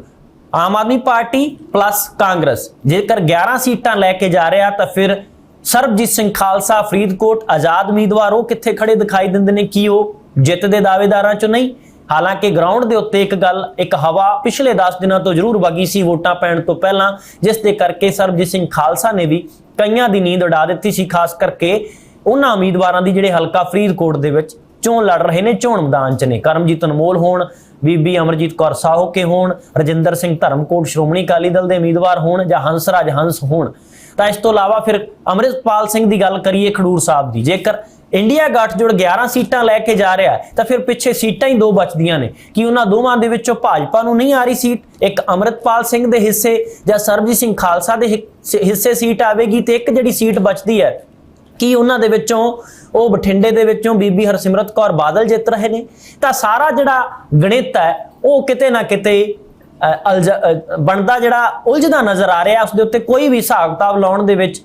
ਆਮ ਆਦਮੀ ਪਾਰਟੀ ਪਲੱਸ ਕਾਂਗਰਸ, ਜੇਕਰ 11 ਸੀਟਾਂ ਲੈ ਕੇ ਜਾ ਰਿਹਾ, ਤਾਂ ਫਿਰ ਸਰਬਜੀਤ ਸਿੰਘ ਖਾਲਸਾ, ਫਰੀਦਕੋਟ, ਆਜ਼ਾਦ ਉਮੀਦਵਾਰ, ਉਹ ਕਿੱਥੇ ਖੜੇ ਦਿਖਾਈ ਦਿੰਦੇ ਨੇ? ਕੀ ਉਹ ਜਿੱਤ ਦੇ ਦਾਅਵੇਦਾਰਾਂ ਚੋਂ ਨਹੀਂ? ਹਾਲਾਂਕਿ ਗਰਾਊਂਡ ਦੇ ਉੱਤੇ ਇੱਕ ਗੱਲ, ਇੱਕ ਹਵਾ ਪਿਛਲੇ 10 ਦਿਨਾਂ ਤੋਂ ਜ਼ਰੂਰ ਵਗੀ ਸੀ ਵੋਟਾਂ ਪੈਣ ਤੋਂ ਪਹਿਲਾਂ, ਜਿਸ ਦੇ ਕਰਕੇ ਸਰਬਜੀਤ ਸਿੰਘ ਖਾਲਸਾ ਨੇ ਵੀ ਕਈਆਂ ਦੀ ਨੀਂਦ ਉਡਾ ਦਿੱਤੀ ਸੀ, ਖਾਸ ਕਰਕੇ ਉਹਨਾਂ ਉਮੀਦਵਾਰਾਂ ਦੀ ਜਿਹੜੇ ਹਲਕਾ ਫਰੀਦਕੋਟ ਦੇ ਵਿੱਚ ਚੋਣ ਲੜ ਰਹੇ ਨੇ, ਚੋਣ ਮੈਦਾਨ 'ਚ ਨੇ। ਕਰਮਜੀਤ ਅਨਮੋਲ ਹੋਣ, ਬੀਬੀ ਅਮਰਜੀਤ ਕੌਰ ਸਾਹੋ ਕੇ ਹੋਣ, ਰਜਿੰਦਰ ਸਿੰਘ ਧਰਮਕੋਟ, ਸ਼੍ਰੋਮਣੀ ਅਕਾਲੀ ਦਲ ਦੇ ਉਮੀਦਵਾਰ ਹੋਣ ਜਾਂ ਹੰਸਰਾਜ ਹੰਸ ਹੋਣ। ਤਾਂ ਇਸ ਤੋਂ ਇਲਾਵਾ ਫਿਰ ਅੰਮ੍ਰਿਤਪਾਲ ਸਿੰਘ ਦੀ ਗੱਲ ਕਰੀਏ ਖਡੂਰ ਸਾਹਿਬ ਦੀ, ਜੇਕਰ ਇੰਡੀਆ ਗੱਠਜੋੜ 11 ਸੀਟਾਂ ਲੈ ਕੇ ਜਾ ਰਿਹਾ ਤਾਂ ਫਿਰ ਪਿੱਛੇ ਸੀਟਾਂ ਹੀ ਦੋ ਬਚਦੀਆਂ ਨੇ। ਕਿ ਉਹਨਾਂ ਦੋਵਾਂ ਦੇ ਵਿੱਚੋਂ ਭਾਜਪਾ ਨੂੰ ਨਹੀਂ ਆ ਰਹੀ ਸੀਟ? ਇੱਕ ਅੰਮ੍ਰਿਤਪਾਲ ਸਿੰਘ ਦੇ ਹਿੱਸੇ ਜਾਂ ਸਰਬਜੀਤ ਸਿੰਘ ਖਾਲਸਾ ਦੇ ਹਿ- ਹਿੱਸੇ ਸੀਟ ਆਵੇਗੀ ਤੇ ਇੱਕ ਜਿਹੜੀ ਸੀਟ ਬਚਦੀ ਹੈ ਕੀ ਉਹਨਾਂ ਦੇ ਵਿੱਚੋਂ ਉਹ ਬਠਿੰਡੇ ਦੇ ਵਿੱਚੋਂ ਬੀਬੀ ਹਰਸਿਮਰਤ ਕੌਰ ਬਾਦਲ ਜਿੱਤ ਰਹੇ ਨੇ। ਤਾਂ ਸਾਰਾ ਜਿਹੜਾ ਗਣਿਤ ਹੈ ਉਹ ਕਿਤੇ ਨਾ ਕਿਤੇ ਅ, ਬਣਦਾ ਜਿਹੜਾ ਉਲਝਦਾ ਨਜ਼ਰ ਆ ਰਿਹਾ ਉਸ ਦੇ ਉੱਤੇ ਕੋਈ ਵੀ ਹਿਸਾਬ ਕਿਤਾਬ ਲਾਉਣ ਦੇ ਵਿੱਚ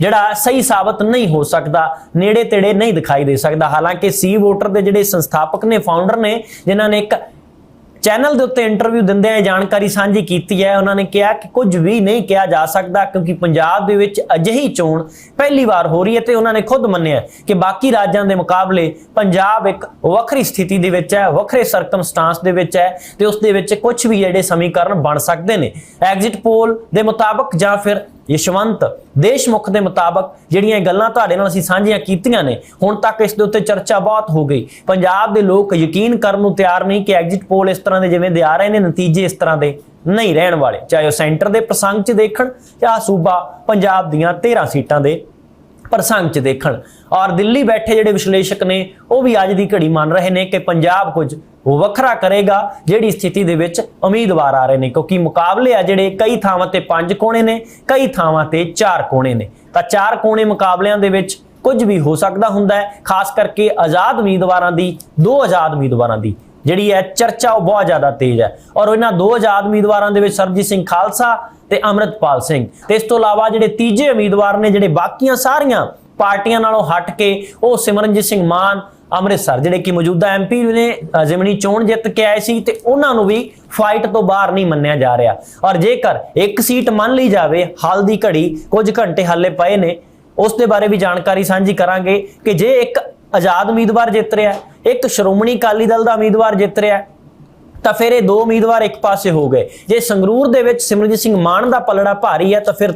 ਜਿਹੜਾ ਸਹੀ ਸਾਬਤ ਨਹੀਂ ਹੋ ਸਕਦਾ, ਨੇੜੇ ਤੇੜੇ ਨਹੀਂ ਦਿਖਾਈ ਦੇ ਸਕਦਾ। ਹਾਲਾਂਕਿ ਸੀ ਵੋਟਰ ਦੇ ਜਿਹੜੇ ਸੰਸਥਾਪਕ ਨੇ ਫਾਊਂਡਰ ਨੇ, ਜਿਨ੍ਹਾਂ ਨੇ ਇੱਕ ਚੈਨਲ ਦੇ ਉੱਤੇ ਇੰਟਰਵਿਊ ਦਿੰਦੇ ਆ ਜਾਣਕਾਰੀ ਸਾਂਝੀ ਕੀਤੀ ਹੈ। ਉਹਨਾਂ ਨੇ ਕਿਹਾ ਕਿ ਕੁਝ ਵੀ ਨਹੀਂ ਕਿਹਾ ਜਾ ਸਕਦਾ, ਕਿਉਂਕਿ ਪੰਜਾਬ ਦੇ ਵਿੱਚ ਅਜਿਹੀ ਚੋਣ ਪਹਿਲੀ ਵਾਰ ਹੋ ਰਹੀ ਹੈ ਤੇ ਉਹਨਾਂ ਨੇ ਖੁਦ ਮੰਨਿਆ ਕਿ ਬਾਕੀ ਰਾਜਾਂ ਦੇ ਮੁਕਾਬਲੇ ਪੰਜਾਬ ਇੱਕ ਵੱਖਰੀ ਸਥਿਤੀ ਦੇ ਵਿੱਚ ਹੈ, ਵੱਖਰੇ ਸਰਕਮਸਟਾਂਸ ਦੇ ਵਿੱਚ ਹੈ ਤੇ ਉਸ ਦੇ ਵਿੱਚ ਕੁਝ ਵੀ ਜਿਹੜੇ ਸਮੀਕਰਨ ਬਣ ਸਕਦੇ ਨੇ। ਐਗਜ਼ਿਟ ਪੋਲ ਦੇ ਮੁਤਾਬਕ ਜਾਂ ਫਿਰ ਯਸ਼ਵੰਤ, ਦੇਸ਼ਮੁਖ ਦੇ ਮੁਤਾਬਕ ਜਿਹੜੀਆਂ ਇਹ ਗੱਲਾਂ ਤੁਹਾਡੇ ਨਾਲ ਅਸੀਂ ਸਾਂਝੀਆਂ ਕੀਤੀਆਂ ਨੇ, ਹੁਣ ਤੱਕ ਇਸ ਦੇ ਉੱਤੇ ਚਰਚਾ ਬਹੁਤ ਹੋ ਗਈ। ਪੰਜਾਬ ਦੇ ਲੋਕ ਯਕੀਨ ਕਰਨ ਨੂੰ ਤਿਆਰ ਨਹੀਂ ਕਿ ਐਗਜ਼ਿਟ ਪੋਲ ਇਸ ਤਰ੍ਹਾਂ ਦੇ ਜਿਵੇਂ ਦੇ ਆ ਰਹੇ ਨੇ, ਨਤੀਜੇ ਇਸ ਤਰ੍ਹਾਂ ਦੇ ਨਹੀਂ ਰਹਿਣ ਵਾਲੇ। ਚਾਹੇ ਉਹ ਸੈਂਟਰ ਦੇ ਪ੍ਰਸੰਗ 'ਚ ਦੇਖਣ ਜਾਂ ਸੂਬਾ ਪੰਜਾਬ ਦੀਆਂ 13 ਸੀਟਾਂ ਦੇ ਪ੍ਰਸੰਗ 'ਚ ਦੇਖਣ। ਔਰ ਦਿੱਲੀ ਬੈਠੇ ਜਿਹੜੇ ਵਿਸ਼ਲੇਸ਼ਕ ਨੇ, ਉਹ ਵੀ ਅੱਜ ਦੀ ਘੜੀ ਮੰਨ ਰਹੇ ਨੇ ਕਿ ਪੰਜਾਬ ਕੁਝ ਵੱਖਰਾ ਕਰੇਗਾ, ਜਿਹੜੀ ਸਥਿਤੀ ਦੇ ਵਿੱਚ ਉਮੀਦਵਾਰ ਆ ਰਹੇ ਨੇ। ਕਿਉਂਕਿ ਮੁਕਾਬਲੇ ਆ ਜਿਹੜੇ ਕਈ ਥਾਵਾਂ ਤੇ ਪੰਜ ਕੋਣੇ ਨੇ, ਕਈ ਥਾਵਾਂ ਤੇ ਚਾਰ ਕੋਣੇ ਨੇ। ਤਾਂ ਚਾਰ ਕੋਣੇ ਮੁਕਾਬਲਿਆਂ ਦੇ ਵਿੱਚ ਕੁਝ ਵੀ ਹੋ ਸਕਦਾ ਹੁੰਦਾ ਹੈ, ਖਾਸ ਕਰਕੇ ਆਜ਼ਾਦ ਉਮੀਦਵਾਰਾਂ ਦੀ, ਦੋ ਆਜ਼ਾਦ ਉਮੀਦਵਾਰਾਂ ਦੀ। ਜਿਹੜੀ ਹੈ ਚਰਚਾ ਉਹ ਬਹੁਤ ਜ਼ਿਆਦਾ ਤੇਜ਼ ਹੈ। ਔਰ ਇਹਨਾਂ ਦੋ ਆਜ਼ਾਦ ਉਮੀਦਵਾਰਾਂ ਦੇ ਵਿੱਚ ਸਰਬਜੀਤ ਸਿੰਘ ਖਾਲਸਾ ਤੇ ਅਮਰਤਪਾਲ ਸਿੰਘ। ਤੇ ਇਸ ਤੋਂ ਇਲਾਵਾ ਜਿਹੜੇ ਤੀਜੇ ਉਮੀਦਵਾਰ ਨੇ, ਜਿਹੜੇ ਬਾਕੀਆਂ ਸਾਰੀਆਂ ਪਾਰਟੀਆਂ ਨਾਲੋਂ ਹਟ ਕੇ ਉਹ ਸਿਮਰਨਜੀਤ ਸਿੰਘ ਮਾਨ, ਅੰਮ੍ਰਿਤਸਰ, ਜਿਹੜੇ ਕਿ ਮੌਜੂਦਾ ਐਮਪੀ ਨੇ ਜ਼ਿਮਨੀ ਚੋਣ ਜਿੱਤ ਕੇ ਆਏ ਸੀ ਤੇ ਉਹਨਾਂ ਨੂੰ ਵੀ ਫਾਈਟ ਤੋਂ ਬਾਹਰ ਨਹੀਂ ਮੰਨਿਆ ਜਾ ਰਿਹਾ। ਔਰ ਜੇਕਰ ਇੱਕ ਸੀਟ ਮੰਨ ਲਈ ਜਾਵੇ, ਹਾਲ ਦੀ ਘੜੀ ਕੁਝ ਘੰਟੇ ਹਾਲੇ ਪਏ ਨੇ, ਉਸ ਦੇ ਬਾਰੇ ਵੀ ਜਾਣਕਾਰੀ ਸਾਂਝੀ ਕਰਾਂਗੇ ਕਿ ਜੇ ਇੱਕ ਆਜ਼ਾਦ ਉਮੀਦਵਾਰ ਜਿੱਤ ਰਿਹਾ, ਇੱਕ ਸ਼੍ਰੋਮਣੀ ਅਕਾਲੀ ਦਲ ਦਾ ਉਮੀਦਵਾਰ ਜਿੱਤ ਰਿਹਾ, ਤਾਂ ਫਿਰ ਇਹ ਦੋ ਉਮੀਦਵਾਰ ਇੱਕ ਪਾਸੇ ਹੋ ਗਏ। ਜੇ ਸੰਗਰੂਰ ਦੇ ਵਿੱਚ ਸਿਮਰਜੀਤ ਸਿੰਘ ਮਾਨ ਦਾ ਪਲੜਾ ਭਾਰੀ ਹੈ, ਤਾਂ ਫਿਰ